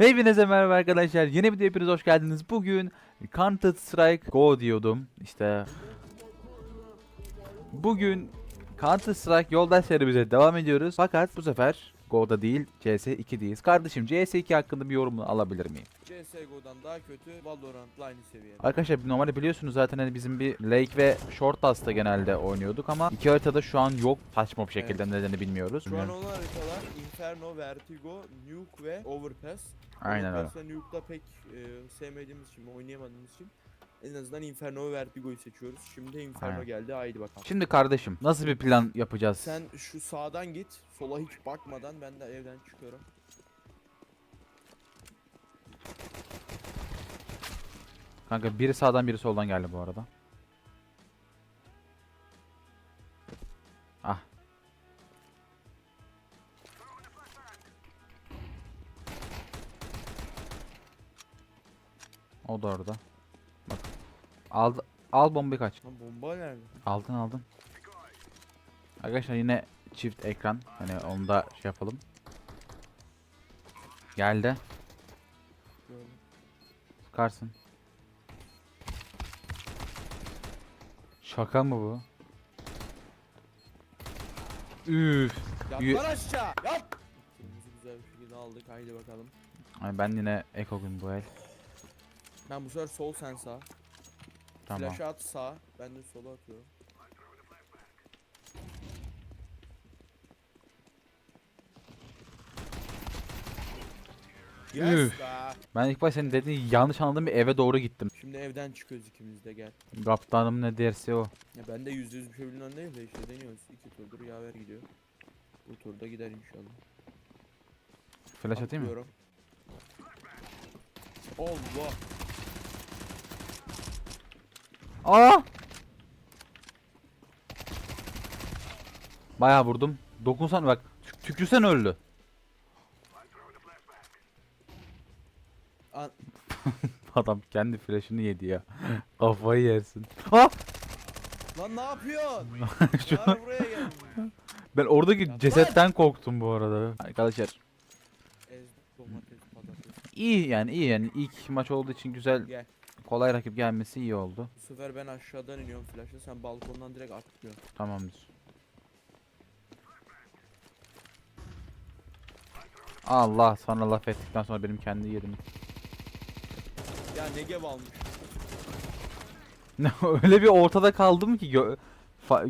Hepinize merhaba arkadaşlar. Yeni bir hepiniz hoş geldiniz. Bugün Counter Strike Go diyordum. İşte bugün Counter Strike yoldaş serimize devam ediyoruz. Fakat bu sefer Go'da değil CS2'deyiz. Kardeşim CS2 hakkında bir yorumunu alabilir miyim? CSGO'dan daha kötü, Valorant'la aynı seviyede. Arkadaşlar normalde biliyorsunuz zaten hani bizim bir Lake ve Short Dust'ta genelde oynuyorduk ama iki haritada şu an yok saçma bir şekilde nedeni bilmiyoruz. Şu an olan haritalar Inferno, Vertigo, Nuke ve Overpass. Aynen öyle. Overpass ve Nuke'da pek e, sevmediğimiz için, oynayamadığımız için en azından Inferno ve Vertigo'yu seçiyoruz. Şimdi Inferno Aynen. geldi, haydi bakalım. Şimdi kardeşim nasıl bir plan yapacağız? Sen şu sağdan git, sola hiç bakmadan ben de evden çıkıyorum. Kanka biri sağdan biri soldan geldi bu arada. Ah. O da orada. Al al bombayı kaç. Lan bomba nerede? Aldın aldın. Arkadaşlar yine çift ekran. Hani onu da şey yapalım. Geldi. Gördüm. Sıkarsın. Şaka mı bu? Üf. Yat lan aşağı, yat! Kırmızı güzel bir şekilde aldık, haydi bakalım. Ay ben yine Eko gün bu el. Ben bu sefer sol sen sağ. Tamam. Flash at sağ, ben de sola atıyorum. Yes Üf. be. Ben ilk başta senin dediğin yanlış anladığım bir eve doğru gittim. Şimdi evden çıkıyoruz ikimiz de gel. Kaptanım ne derse o. Ya ben de yüzde yüz bir şey bilmem değil de işte deniyoruz. İki turdur yaver gidiyor. Bu turda gider inşallah. Flash atayım mı? Atlıyorum. Allah. Aa! Bayağı vurdum. Dokunsan bak. Tük tükürsen öldü. An Adam kendi flash'ını yedi ya. Kafayı yersin. Ah! Lan ne yapıyorsun? Şu an- buraya ben oradaki cesetten korktum bu arada. Arkadaşlar Ez domates patates. iyi yani iyi yani ilk maç olduğu için güzel Gel. Kolay rakip gelmesi iyi oldu. Bu sefer ben aşağıdan iniyorum flash'la sen balkondan direkt atlıyorsun. Tamamdır. Allah sana laf ettikten sonra benim kendi yerim. Ya Negev almış. Ne öyle bir ortada kaldım ki gö-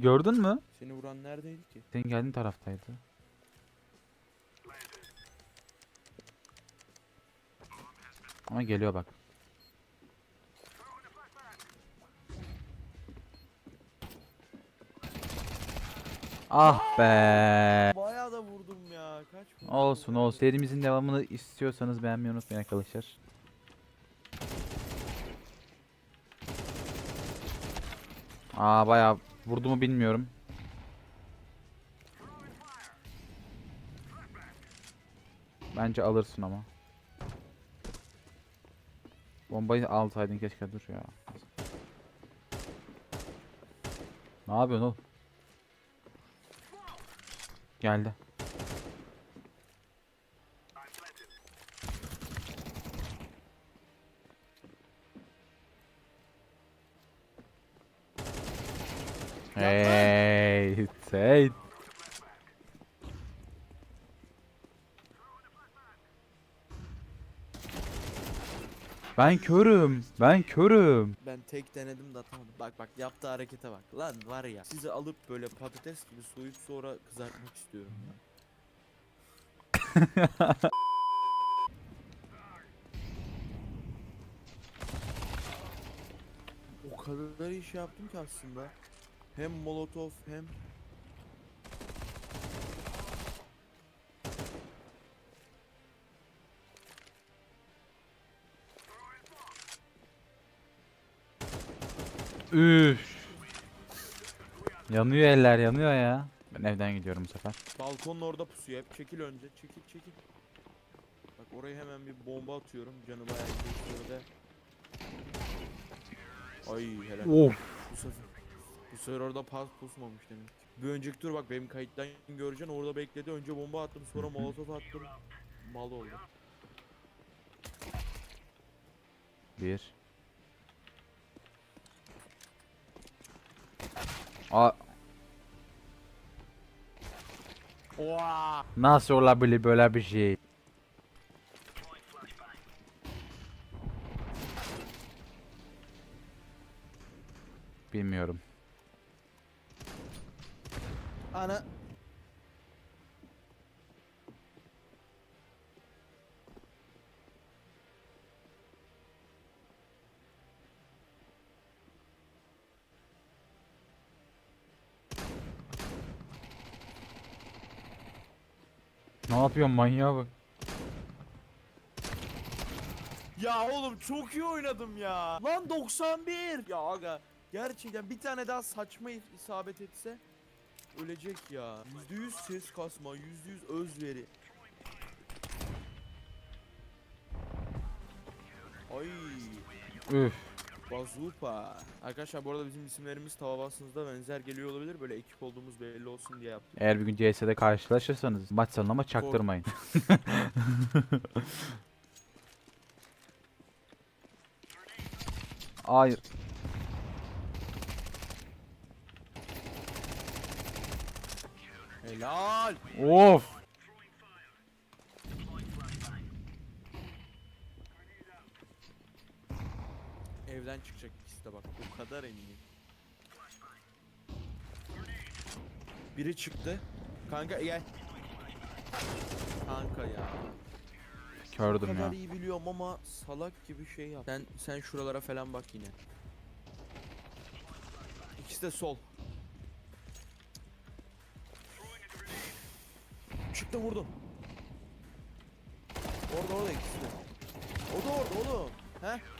gördün mü? Seni vuran neredeydi ki? Senin geldiğin taraftaydı. Ama geliyor bak. Ah be. Bayağı da vurdum ya. Kaç vurdum Olsun ya? olsun. Serimizin devamını istiyorsanız beğenmeyi unutmayın arkadaşlar. Aa bayağı vurdu mu bilmiyorum. Bence alırsın ama. Bombayı alsaydın keşke dur ya. Ne yapıyorsun oğlum? Geldi. Ben körüm. Ben körüm. Ben tek denedim de atamadım. Bak bak yaptığı harekete bak. Lan var ya sizi alıp böyle patates gibi soyup sonra kızartmak istiyorum ya. o kadar iş yaptım ki aslında. Hem molotof hem Üf. Yanıyor eller yanıyor ya. Ben evden gidiyorum bu sefer. balkonun orada pusuyor. Hep çekil önce. Çekil çekil. Bak oraya hemen bir bomba atıyorum. Canı bayağı şöyle. Ay helal. Of. Bu sefer, bu sefer orada pas pusmamış demek. Bir önceki tur bak benim kayıttan göreceksin orada bekledi. Önce bomba attım sonra molotof attım. Mal oldu. Bir. Aa, nasıl olabilir böyle bir şey? Bilmiyorum. Ana. Ne yapıyorsun manyağa bak. Ya oğlum çok iyi oynadım ya. Lan 91. Ya aga gerçekten bir tane daha saçma isabet etse ölecek ya. %100 ses kasma, %100 özveri. Ay Üf. Bazupa. Arkadaşlar bu arada bizim isimlerimiz tava bastığınızda benzer geliyor olabilir. Böyle ekip olduğumuz belli olsun diye yaptım. Eğer bir gün CS'de karşılaşırsanız maç sonunda ama çaktırmayın. Hayır. Helal. Of. Evden çıkacak ikisi de bak. O kadar eminim. Biri çıktı. Kanka gel. Kanka ya. Kördüm kadar ya. iyi biliyorum ama salak gibi şey yap. Sen sen şuralara falan bak yine. İkisi de sol. Çıktı vurdum. Orada orada ikisi de. O da orada oğlum. He?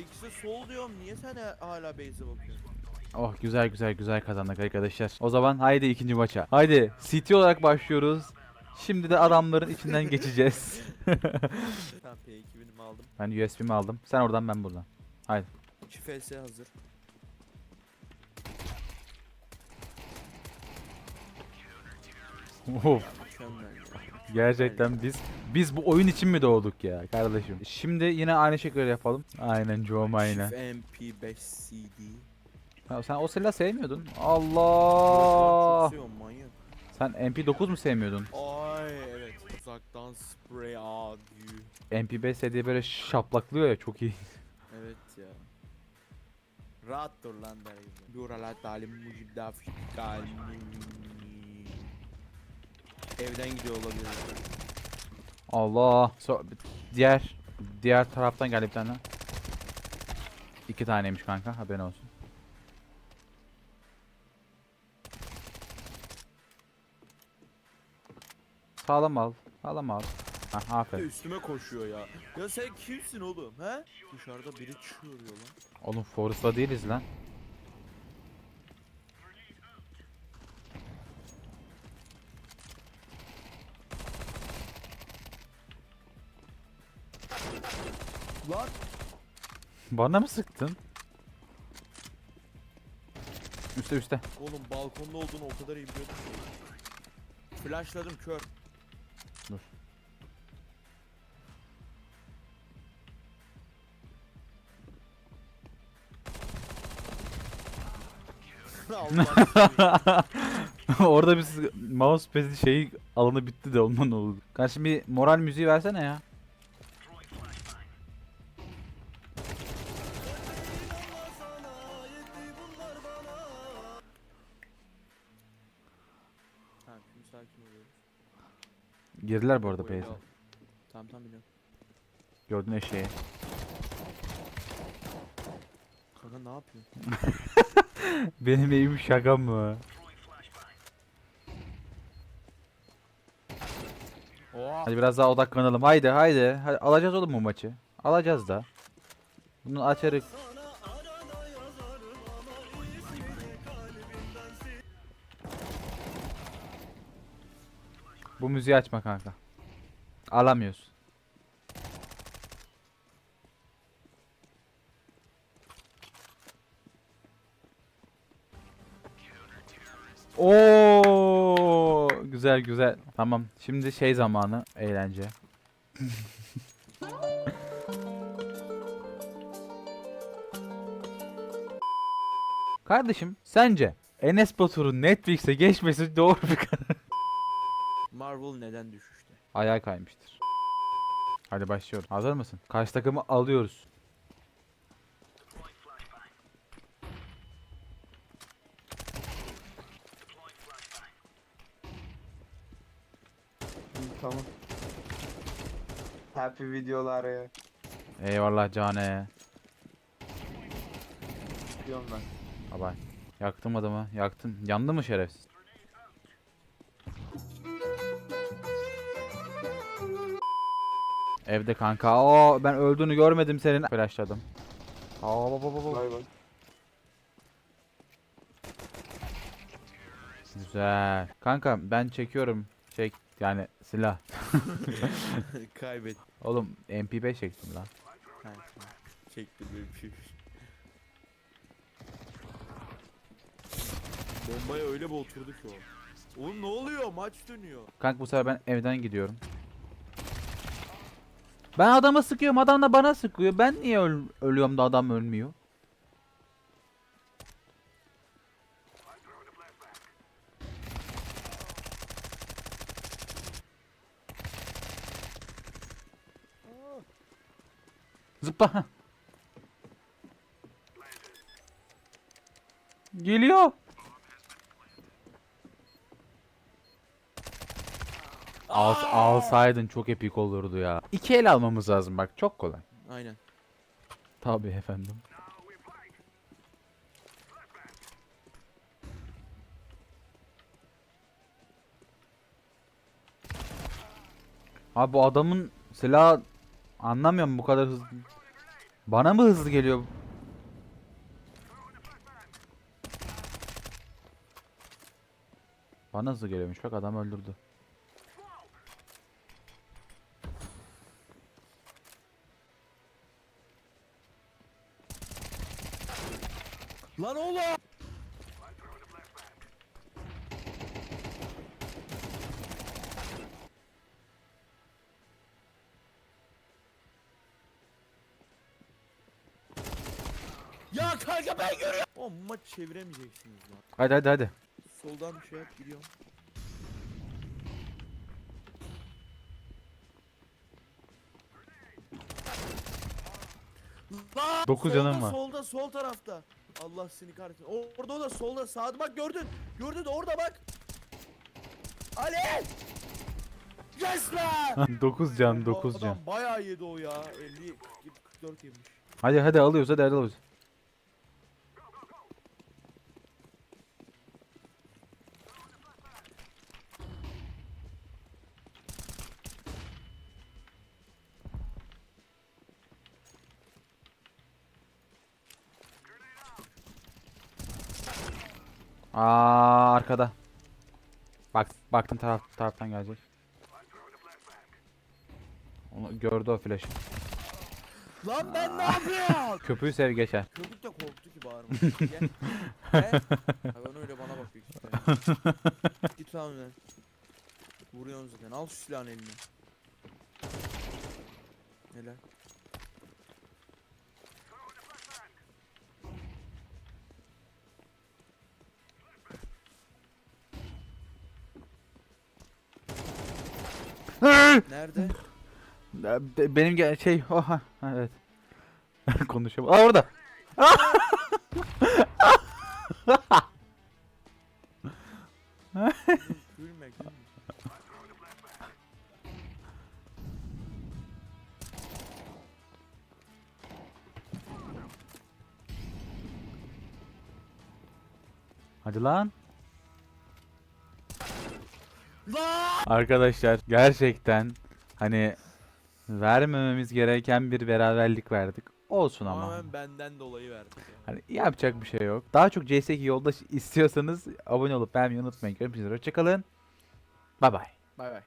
İkisi de sol diyorum. Niye sen ha- hala base'e bakıyorsun? Oh güzel güzel güzel kazandık arkadaşlar. O zaman haydi ikinci maça. Haydi CT olarak başlıyoruz. Şimdi de adamların içinden geçeceğiz. Tamam P2000'imi aldım. ben USB'mi aldım. Sen oradan ben buradan. 2 FS hazır. Of. Ya. Gerçekten biz biz bu oyun için mi doğduk ya kardeşim? Şimdi yine aynı şekilde yapalım. Aynen Joe aynen. Shift MP5 CD. Ha, sen o silah sevmiyordun. Allah. Sen MP9 mu sevmiyordun? Ay evet. Uzaktan spray diyor. MP5 diye böyle şaplaklıyor ya çok iyi. Evet ya. Rahat dur lan der gibi. Buralar talim mucib dafi Evden gidiyor olabilir. Allah. So, diğer diğer taraftan geldi bir tane. İki taneymiş kanka haberin olsun. Sağlam al. Sağlam al. Ha, aferin. Üstüme koşuyor ya. Ya sen kimsin oğlum he? Dışarıda biri çığırıyor lan. Oğlum Forest'ta değiliz. Lan Bana mı sıktın? Üste üste. oğlum balkonda olduğunu o kadar iyi biliyordum ki. Flashladım kör. Dur. Allah Orada biz mouse pesi şeyi alanı bitti de ondan oldu. Kardeşim bir moral müziği versene ya. Girdiler bu arada base'e. al. Tamam tamam biliyorum. Gördün eşeği. Kanka ne yapıyorsun? Benim evim şaka mı? Oha. Hadi biraz daha odaklanalım. Haydi haydi. Hadi, alacağız oğlum bu maçı. Alacağız da. Bunu açarık. Bu müziği açma kanka. Alamıyoruz. Oo güzel güzel. Tamam. Şimdi şey zamanı eğlence. Kardeşim sence Enes Batur'un Netflix'e geçmesi doğru bir karar. Marvel neden düşüşte? Ayağa kaymıştır. Hadi başlıyorum. Hazır mısın? Karşı takımı alıyoruz. Tamam. Happy videolar ya. Eyvallah cane. Diyorum ben. Baba. Yaktım adamı. Yaktın. Yandı mı şerefsiz? Evde kanka. Oo ben öldüğünü görmedim senin. Flashladım. Aa baba baba. Bay bay. Güzel. Kanka ben çekiyorum. Çek yani silah. Kaybet. Oğlum MP5 çektim lan. Ha, tamam. Çekti böyle bir şey. Bombaya öyle bir oturdu ki o. Oğlum ne oluyor? Maç dönüyor. Kanka bu sefer ben evden gidiyorum. Ben adama sıkıyorum. Adam da bana sıkıyor. Ben niye öl- ölüyorum da adam ölmüyor? Zıpla. Geliyor. Al, alsaydın çok epik olurdu ya. İki el almamız lazım bak çok kolay. Aynen. Tabii efendim. Abi bu adamın silahı anlamıyorum bu kadar hızlı. Bana mı hızlı geliyor? Bana hızlı geliyormuş bak adam öldürdü. Lan oğlum! Ya kanka ben görüyorum. O maç çeviremeyeceksiniz lan. Hadi hadi hadi. Soldan bir şey yap gidiyorum. Lan! Dokuz solda, canım var. Solda sol tarafta. Allah seni kahretsin. Orada o da solda sağda bak gördün. Gördün orada bak. Ali! Yes lan! 9 can Bu 9 adam can. Bayağı yedi o ya. 50 44 yemiş. Hadi hadi alıyoruz hadi hadi alıyoruz. Aa arkada. Bak baktım taraf taraftan gelecek. Onu gördü o flash. Lan ben ne yapıyorum? Köpüğü sev geçer. Köpük de korktu ki bağırma. Gel. Gel. Hayvan öyle bana bak büyük ihtimalle. Git lan lan. Vuruyorsun zaten. Al şu silahın eline. Helal. Nerede? Be- Benim gel şey oha ha, evet. Konuşamam. Aa orada. Gülme gülme. Hadi lan. Arkadaşlar gerçekten hani vermememiz gereken bir beraberlik verdik. Olsun ama. Tamamen benden dolayı verdik. ya. Hani yapacak bir şey yok. Daha çok CS2 yoldaş istiyorsanız abone olup beğenmeyi unutmayın. Görüşmek üzere. Hoşçakalın. Bay bay. Bay bay.